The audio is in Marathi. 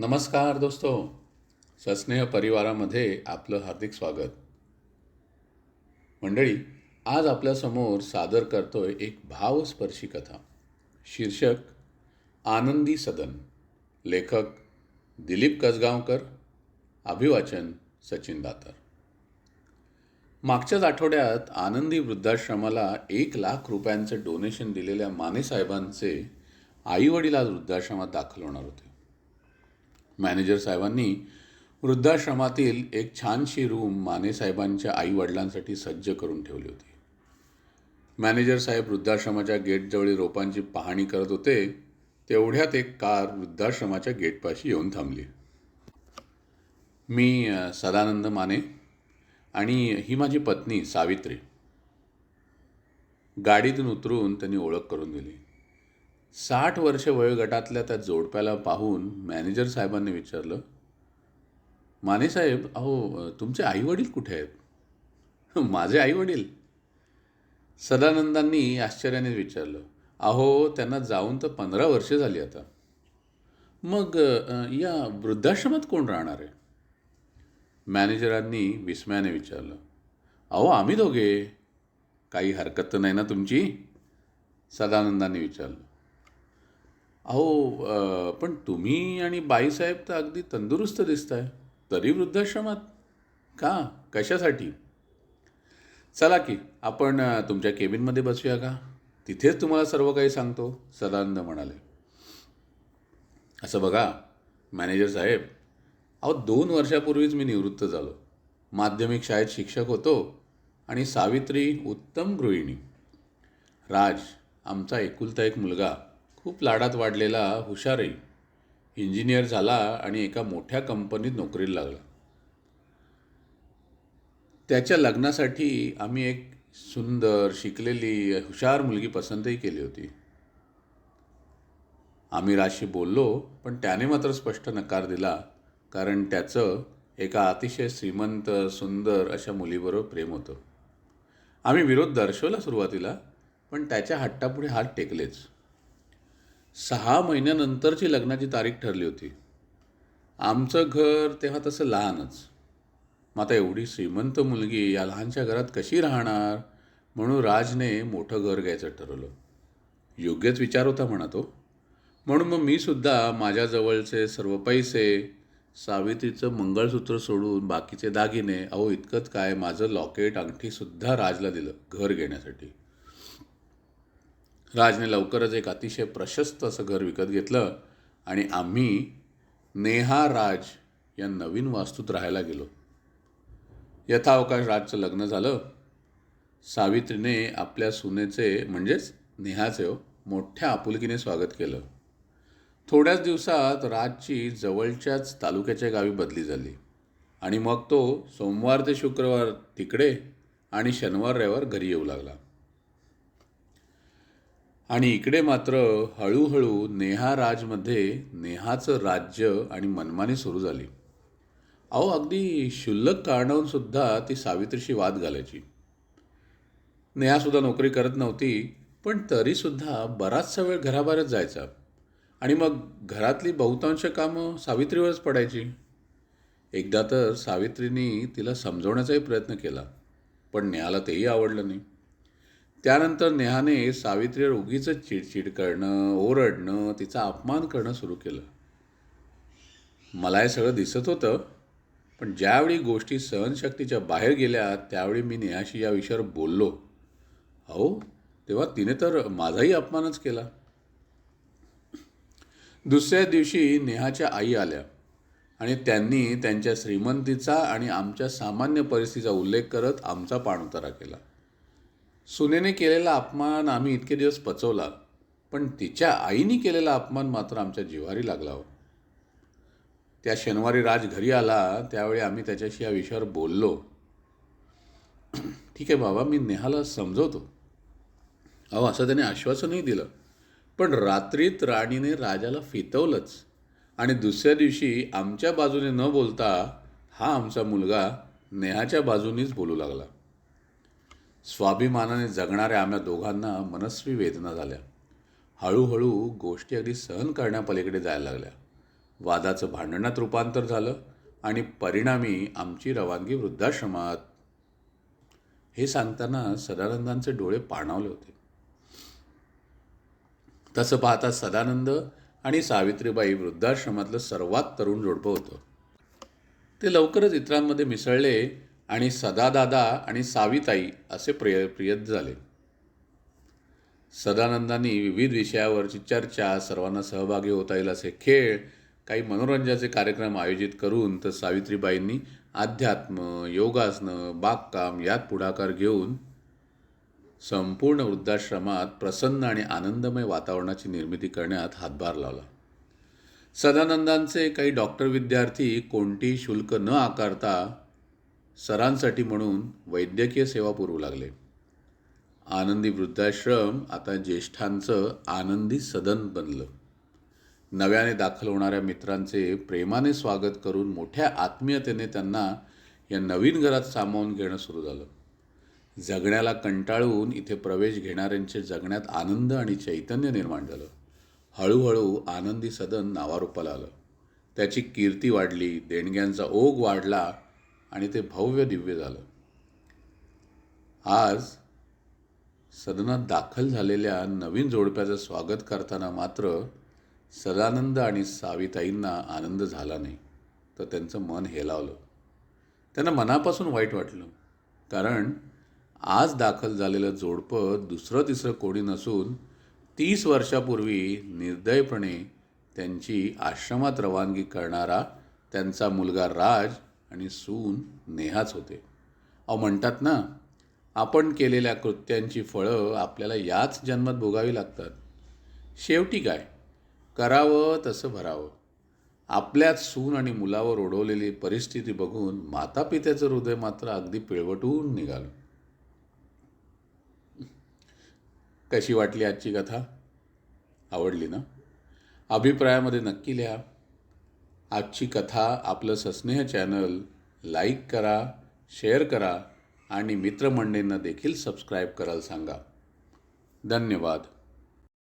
नमस्कार दोस्तो. सस्नेह परिवारामध्ये आपलं हार्दिक स्वागत. मंडळी आज आपल्यासमोर सादर करतोय एक भावस्पर्शी कथा. शीर्षक आनंदी सदन. लेखक दिलीप कसगावकर. अभिवाचन सचिन दातर. मागच्याच आठवड्यात आनंदी वृद्धाश्रमाला एक लाख रुपयांचं डोनेशन दिलेल्या माने साहेबांचे आईवडील आज वृद्धाश्रमात दाखल होणार होते. मॅनेजर साहेबांनी वृद्धाश्रमातील एक छानशी रूम माने साहेबांच्या आईवडिलांसाठी सज्ज करून ठेवली होती. मॅनेजर साहेब वृद्धाश्रमाच्या गेटजवळी रोपांची पाहणी करत होते तेवढ्यात एक कार वृद्धाश्रमाच्या गेटपाशी येऊन थांबली. मी सदानंद माने आणि ही माझी पत्नी सावित्री. गाडीतून उतरून त्यांनी ओळख करून दिली. साठ वर्ष वयोगटातल्या त्या जोडप्याला पाहून मॅनेजर साहेबांनी विचारलं माने साहेब अहो तुमचे आईवडील कुठे आहेत? माझे आईवडील. सदानंदांनी आश्चर्याने विचारलं अहो त्यांना जाऊन तर पंधरा वर्षे झाली आता. मग या वृद्धाश्रमात कोण राहणार आहे? मॅनेजरांनी विस्मयाने विचारलं अहो आम्ही दोघे. काही हरकत तर नाही ना तुमची? सदानंदांनी विचारलं अहो पण तुम्ही आणि बाईसाहेब तर अगदी तंदुरुस्त दिसताय. तरी वृद्धाश्रमात. का? कशासाठी? चला की आपण तुमच्या केबिनमध्ये बसूया का? तिथेच तुम्हाला सर्व काही सांगतो सदानंद म्हणाले. असं बघा मॅनेजर साहेब अहो दोन वर्षापूर्वीच मी निवृत्त झालो. माध्यमिक शाळेत शिक्षक होतो आणि सावित्री उत्तम गृहिणी. राज आमचा एकुलता एक मुलगा. खूप लाडात वाढलेला हुशारही इंजिनियर झाला आणि एका मोठ्या कंपनीत नोकरीला लागला. त्याच्या लग्नासाठी आम्ही एक सुंदर शिकलेली हुशार मुलगी पसंतही केली होती. आम्ही राशी बोललो पण त्याने मात्र स्पष्ट नकार दिला कारण त्याचं एका अतिशय श्रीमंत सुंदर अशा मुलीबरोबर प्रेम होतं. आम्ही विरोध दर्शवला सुरुवातीला पण त्याच्या हट्टापुढे हात टेकलेच. सहा महिन्यानंतरची लग्नाची तारीख ठरली होती. आमचं घर तेव्हा तसं लहानच. मग आता एवढी श्रीमंत मुलगी या लहानशा घरात कशी राहणार? म्हणून राजने मोठं घर घ्यायचं ठरवलं. योग्यच विचार होता म्हणा तो हो. म्हणून मग मी सुद्धा माझ्याजवळचे सर्व पैसे सावित्रीचं मंगळसूत्र सोडून बाकीचे दागिने अहो इतकंच काय माझं लॉकेट अंगठीसुद्धा राजला दिलं घर घेण्यासाठी. राजने लवकरच एक अतिशय प्रशस्त असं घर विकत घेतलं आणि आम्ही नेहा राज या नवीन वास्तूत राहायला गेलो. यथावकाश राजचं लग्न झालं. सावित्रीने आपल्या सुनेचे म्हणजेच नेहाचे हो, मोठ्या आपुलकीने स्वागत केलं. थोड्याच दिवसात राजची जवळच्याच तालुक्याच्या गावी बदली झाली. आणि मग तो सोमवार ते शुक्रवार तिकडे आणि शनिवार रविवार घरी येऊ लागला. आणि इकडे मात्र हळूहळू नेहा राजमध्ये नेहाचं राज्य आणि मनमानी सुरू झाली. अहो अगदी क्षुल्लक कारणावूनसुद्धा ती सावित्रीशी वाद घालायची. नेहासुद्धा नोकरी करत नव्हती पण तरीसुद्धा बराचसा वेळ घराबाहेरच जायचा. आणि मग घरातली बहुतांश कामं सावित्रीवरच पडायची. एकदा तर सावित्रीने तिला समजवण्याचाही प्रयत्न केला पण नेहाला तेही आवडलं नाही. त्यानंतर नेहाने सावित्रीवर उगीच चिडचिड करणं ओरडणं तिचा अपमान करणं सुरू केलं. मला हे सगळं दिसत होतं पण ज्यावेळी गोष्टी सहनशक्तीच्या बाहेर गेल्या त्यावेळी मी नेहाशी या विषयावर बोललो. अहो तेव्हा तिने तर माझाही अपमानच केला. दुसऱ्या दिवशी नेहाच्या आई आल्या आणि त्यांनी त्यांच्या श्रीमंतीचा आणि आमच्या सामान्य परिस्थितीचा उल्लेख करत आमचा पाणउतारा केला. सुनेने केलेला अपमान आम्ही इतके दिवस पचवला पण तिच्या आईने केलेला अपमान मात्र आमच्या जिव्हारी लागला हो. त्या शनिवारी राज घरी आला त्यावेळी आम्ही त्याच्याशी या विषयावर बोललो. ठीक आहे बाबा मी नेहाला समजवतो. अहो असं त्याने आश्वासनही दिलं. पण रात्रीत राणीने राजाला फितवलंच. आणि दुसऱ्या दिवशी आमच्या बाजूने न बोलता हा आमचा मुलगा नेहाच्या बाजूनीच बोलू लागला. स्वाभिमानाने जगणाऱ्या आम्हा दोघांना मनस्वी वेदना झाल्या. हळूहळू गोष्टी अगदी सहन करण्यापलीकडे जायला लागल्या. वादाचं भांडणात रूपांतर झालं आणि परिणामी आमची रवानगी वृद्धाश्रमात. हे सांगताना सदानंदांचे डोळे पाणावले होते. तसं पाहता सदानंद आणि सावित्रीबाई वृद्धाश्रमातलं सर्वात तरुण जोडपं होतं. ते लवकरच इतरांमध्ये मिसळले आणि सदादादा आणि साविताई असे प्रिय प्रियत झाले. सदानंदांनी विविध विषयावरची चर्चा सर्वांना सहभागी होता येईल असे खेळ काही मनोरंजनाचे कार्यक्रम आयोजित करून तर सावित्रीबाईंनी अध्यात्म योगासनं बागकाम यात पुढाकार घेऊन संपूर्ण वृद्धाश्रमात प्रसन्न आणि आनंदमय वातावरणाची निर्मिती करण्यात हातभार लावला. सदानंदांचे काही डॉक्टर विद्यार्थी कोणतीही शुल्क न आकारता सरांसाठी म्हणून वैद्यकीय सेवा पुरवू लागले. आनंदी वृद्धाश्रम आता ज्येष्ठांचं आनंदी सदन बनलं. नव्याने दाखल होणाऱ्या मित्रांचे प्रेमाने स्वागत करून मोठ्या आत्मीयतेने त्यांना या नवीन घरात सामावून घेणं सुरू झालं. जगण्याला कंटाळून इथे प्रवेश घेणाऱ्यांचे जगण्यात आनंद आणि चैतन्य निर्माण झालं. हळूहळू आनंदी सदन नावारूपाला आलं. त्याची कीर्ती वाढली देणग्यांचा ओघ वाढला आणि ते भव्य दिव्य झालं. आज सदनात दाखल झालेल्या नवीन जोडप्याचं स्वागत करताना मात्र सदानंद आणि साविताईंना आनंद झाला नाही. तर त्यांचं मन हेलावलं त्यांना मनापासून वाईट वाटलं. कारण आज दाखल झालेलं जोडपं दुसरं तिसरं कोणी नसून तीस वर्षापूर्वी निर्दयपणे त्यांची आश्रमात रवानगी करणारा त्यांचा मुलगा राज आणि सून नेहाच होते. अहो म्हणतात ना आपण केलेल्या कृत्यांची फळं आपल्याला याच जन्मात भोगावी लागतात. शेवटी काय? करावं तसं भरावं. आपल्याच सून आणि मुलावर ओढवलेली परिस्थिती बघून मातापित्याचं हृदय मात्र अगदी पिळवटून निघालं. कशी वाटली आजची कथा? आवडली ना? अभिप्रायामध्ये नक्की लिहा. आजची कथा आपलं सस्नेह चॅनल लाईक करा शेअर करा आणि मित्रमंडळींना देखील सबस्क्राईब करायला सांगा. धन्यवाद.